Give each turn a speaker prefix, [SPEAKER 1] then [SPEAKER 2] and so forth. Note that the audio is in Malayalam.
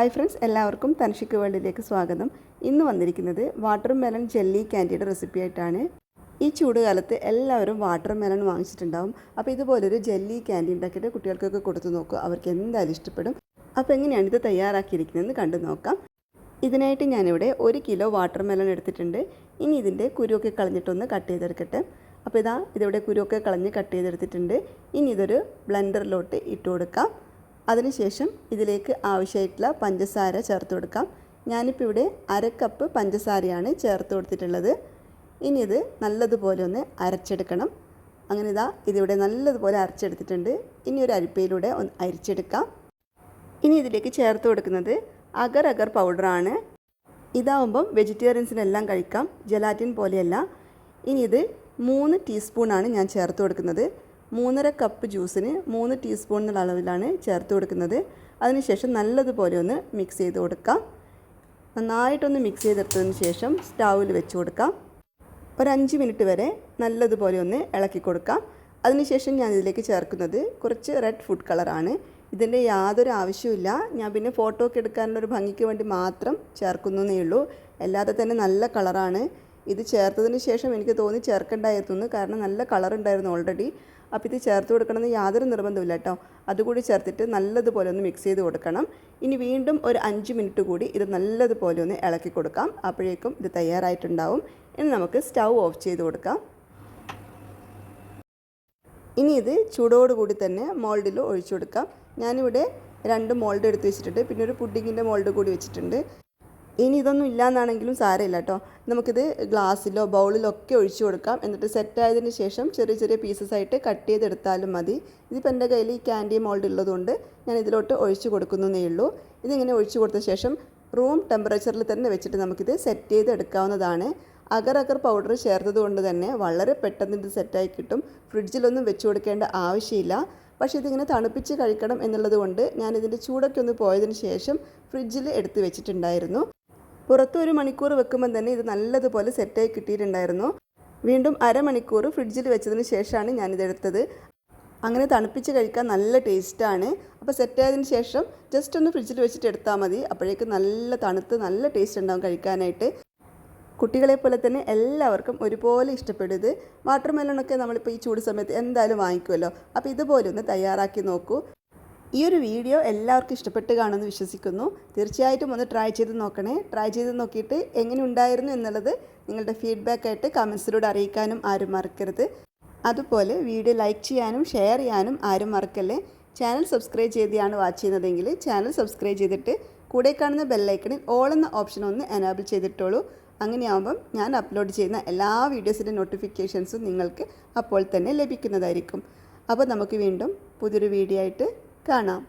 [SPEAKER 1] ഹായ് ഫ്രണ്ട്സ് എല്ലാവർക്കും തൻഷിക്ക് വേൾഡിലേക്ക് സ്വാഗതം. ഇന്ന് വന്നിരിക്കുന്നത് വാട്ടർ മെലൺ ജെല്ലി ക്യാൻഡിയുടെ റെസിപ്പി ആയിട്ടാണ്. ഈ ചൂടുകാലത്ത് എല്ലാവരും വാട്ടർ മെലൺ വാങ്ങിച്ചിട്ടുണ്ടാവും. അപ്പോൾ ഇതുപോലൊരു ജെല്ലി ക്യാൻഡി ഉണ്ടാക്കിയിട്ട് കുട്ടികൾക്കൊക്കെ കൊടുത്ത് നോക്കുക അവർക്ക് എന്തായാലും ഇഷ്ടപ്പെടും. അപ്പോൾ എങ്ങനെയാണ് ഇത് തയ്യാറാക്കിയിരിക്കുന്നതെന്ന് കണ്ടു നോക്കാം. ഇതിനായിട്ട് ഞാനിവിടെ ഒരു കിലോ വാട്ടർ മെലൺ എടുത്തിട്ടുണ്ട്. ഇനി ഇതിന്റെ കുരുവൊക്കെ കളഞ്ഞിട്ടൊന്ന് കട്ട് ചെയ്തെടുക്കട്ടെ. അപ്പോൾ ഇതാ ഇതിവിടെ കുരുവൊക്കെ കളഞ്ഞ് കട്ട് ചെയ്തെടുത്തിട്ടുണ്ട്. ഇനി ഇതൊരു ബ്ലെൻഡറിലോട്ട് ഇട്ട് കൊടുക്കാം. അതിനുശേഷം ഇതിലേക്ക് ആവശ്യമായിട്ടുള്ള പഞ്ചസാര ചേർത്ത് കൊടുക്കാം. ഞാനിപ്പോൾ ഇവിടെ അര കപ്പ് പഞ്ചസാരയാണ് ചേർത്ത് കൊടുത്തിട്ടുള്ളത്. ഇനി ഇത് നല്ലതുപോലെ ഒന്ന് അരച്ചെടുക്കണം. അങ്ങനെ ഇതാ ഇതിവിടെ നല്ലതുപോലെ അരച്ചെടുത്തിട്ടുണ്ട്. ഇനി ഒരു അരിപ്പയിലൂടെ ഒന്ന് അരിച്ചെടുക്കാം. ഇനി ഇതിലേക്ക് ചേർത്ത് കൊടുക്കുന്നത് അഗർ അഗർ പൗഡറാണ് ഇതാവുമ്പം വെജിറ്റേറിയൻസിനെല്ലാം കഴിക്കാം. ജലാറ്റിൻ പോലെയല്ല. ഇനി ഇത് മൂന്ന് ടീസ്പൂണാണ് ഞാൻ ചേർത്ത് കൊടുക്കുന്നത്. മൂന്നര കപ്പ് ജ്യൂസിന് മൂന്ന് ടീസ്പൂൺ എന്നുള്ള അളവിലാണ് ചേർത്ത് കൊടുക്കുന്നത്. അതിനുശേഷം നല്ലതുപോലെ ഒന്ന് മിക്സ് ചെയ്ത് കൊടുക്കാം. നന്നായിട്ടൊന്ന് മിക്സ് ചെയ്തെടുത്തതിന് ശേഷം സ്റ്റൗവിൽ വെച്ച് കൊടുക്കാം. ഒരു അഞ്ച് മിനിറ്റ് വരെ നല്ലതുപോലെ ഒന്ന് ഇളക്കി കൊടുക്കാം. അതിനുശേഷം ഞാൻ ഇതിലേക്ക് ചേർക്കുന്നത് കുറച്ച് റെഡ് ഫുഡ് കളറാണ് ഇതിന്റെ യാതൊരു ആവശ്യമില്ല ഞാൻ പിന്നെ ഫോട്ടോ ഒക്കെ എടുക്കാനുള്ള ഒരു ഭംഗിക്ക് വേണ്ടി മാത്രം ചേർക്കുന്നേ ഉള്ളൂ. അല്ലാതെ തന്നെ നല്ല കളറാണ് ഇത് ചേർത്തതിന് ശേഷം എനിക്ക് തോന്നി ചേർക്കണ്ടായിരുന്നു കാരണം നല്ല കളർ ഉണ്ടായിരുന്നു ഓൾറെഡി അപ്പോൾ ഇത് ചേർത്ത് കൊടുക്കണമെന്ന് യാതൊരു നിർബന്ധമില്ല കേട്ടോ. അതുകൂടി ചേർത്തിട്ട് നല്ലതുപോലെ ഒന്ന് മിക്സ് ചെയ്ത് കൊടുക്കണം. ഇനി വീണ്ടും ഒരു അഞ്ച് മിനിറ്റ് കൂടി ഇത് നല്ലതുപോലെ ഒന്ന് ഇളക്കി കൊടുക്കാം. അപ്പോഴേക്കും ഇത് തയ്യാറായിട്ടുണ്ടാവും. ഇനി നമുക്ക് സ്റ്റൗ ഓഫ് ചെയ്ത് കൊടുക്കാം. ഇനി ഇത് ചൂടോടുകൂടി തന്നെ മോൾഡിൽ ഒഴിച്ചു കൊടുക്കാം. ഞാനിവിടെ രണ്ട് മോൾഡ് എടുത്ത് വെച്ചിട്ടുണ്ട്. പിന്നെ ഒരു പുഡിങ്ങിന്റെ മോൾഡ് കൂടി വെച്ചിട്ടുണ്ട്. ഇനി ഇതൊന്നും ഇല്ലയെന്നാണെങ്കിലും സാരമില്ല കേട്ടോ. നമുക്കിത് ഗ്ലാസ്സിലോ ബൗളിലോ ഒക്കെ ഒഴിച്ചു കൊടുക്കാം. എന്നിട്ട് സെറ്റ് ആയതിന് ശേഷം ചെറിയ ചെറിയ പീസസ് ആയിട്ട് കട്ട് ചെയ്തെടുത്താലും മതി. ഇതിപ്പോൾ എന്റെ കയ്യിൽ ഈ ക്യാൻഡി മോൾഡ് ഉള്ളതുകൊണ്ട് ഞാൻ ഇതിലോട്ട് ഒഴിച്ചു കൊടുക്കുന്നതേ ഉള്ളൂ. ഇതിങ്ങനെ ഒഴിച്ചു കൊടുത്ത ശേഷം റൂം ടെമ്പറേച്ചറിൽ തന്നെ വെച്ചിട്ട് നമുക്കിത് സെറ്റ് ചെയ്ത് എടുക്കാവുന്നതാണ് അഗർ അഗർ പൗഡർ ചേർത്തത് കൊണ്ട് തന്നെ വളരെ പെട്ടെന്ന് ഇത് സെറ്റായി കിട്ടും. ഫ്രിഡ്ജിലൊന്നും വെച്ച് കൊടുക്കേണ്ട ആവശ്യമില്ല. പക്ഷേ ഇതിങ്ങനെ തണുപ്പിച്ച് കഴിക്കണം എന്നുള്ളത് കൊണ്ട് ഞാൻ ഇതിന്റെ ചൂടൊക്കെ ഒന്ന് പോയതിന് ശേഷം ഫ്രിഡ്ജിൽ എടുത്ത് വെച്ചിട്ടുണ്ടായിരുന്നു. പുറത്ത് ഒരു മണിക്കൂർ വെക്കുമ്പോൾ തന്നെ ഇത് നല്ലതുപോലെ സെറ്റായി കിട്ടിയിട്ടുണ്ടായിരുന്നു. വീണ്ടും അരമണിക്കൂർ ഫ്രിഡ്ജിൽ വെച്ചതിന് ശേഷമാണ് ഞാനിതെടുത്തത് അങ്ങനെ തണുപ്പിച്ച് കഴിക്കാൻ നല്ല ടേസ്റ്റാണ്. അപ്പോൾ സെറ്റായതിന് ശേഷം ജസ്റ്റ് ഒന്ന് ഫ്രിഡ്ജിൽ വെച്ചിട്ട് എടുത്താൽ മതി. അപ്പോഴേക്ക് നല്ല തണുത്ത് നല്ല ടേസ്റ്റ് ഉണ്ടാവും കഴിക്കാനായിട്ട്. കുട്ടികളെ പോലെ തന്നെ എല്ലാവർക്കും ഒരുപോലെ ഇഷ്ടപ്പെടുന്നത് വാട്ടർ മെലണൊക്കെ നമ്മളിപ്പോൾ ഈ ചൂട് സമയത്ത് എന്തായാലും വാങ്ങിക്കുമല്ലോ. അപ്പോൾ ഇതുപോലെ ഒന്ന് തയ്യാറാക്കി നോക്കൂ. ഈ ഒരു വീഡിയോ എല്ലാവർക്കും ഇഷ്ടപ്പെട്ട് കാണുമെന്ന് വിശ്വസിക്കുന്നു. തീർച്ചയായിട്ടും ഒന്ന് ട്രൈ ചെയ്ത് നോക്കണേ. ട്രൈ ചെയ്ത് നോക്കിയിട്ട് എങ്ങനെ ഉണ്ടായിരുന്നു എന്നുള്ളത് നിങ്ങളുടെ ഫീഡ്ബാക്ക് ആയിട്ട് കമൻസിലൂടെ അറിയിക്കാനും ആരും മറക്കരുത്. അതുപോലെ വീഡിയോ ലൈക്ക് ചെയ്യാനും ഷെയർ ചെയ്യാനും ആരും മറക്കല്ലേ? ചാനൽ സബ്സ്ക്രൈബ് ചെയ്താണ് വാച്ച് ചെയ്യുന്നതെങ്കിൽ ചാനൽ സബ്സ്ക്രൈബ് ചെയ്തിട്ട് കൂടെ കാണുന്ന ബെല്ലൈക്കണിൽ ഓൾ എന്ന ഓപ്ഷൻ ഒന്ന് എനാബിൾ ചെയ്തിട്ടുള്ളൂ അങ്ങനെയാകുമ്പം ഞാൻ അപ്ലോഡ് ചെയ്യുന്ന എല്ലാ വീഡിയോസിന്റെ നോട്ടിഫിക്കേഷൻസും നിങ്ങൾക്ക് അപ്പോൾ തന്നെ ലഭിക്കുന്നതായിരിക്കും. അപ്പോൾ നമുക്ക് വീണ്ടും പുതിയൊരു വീഡിയോ ആയിട്ട് കാണാം.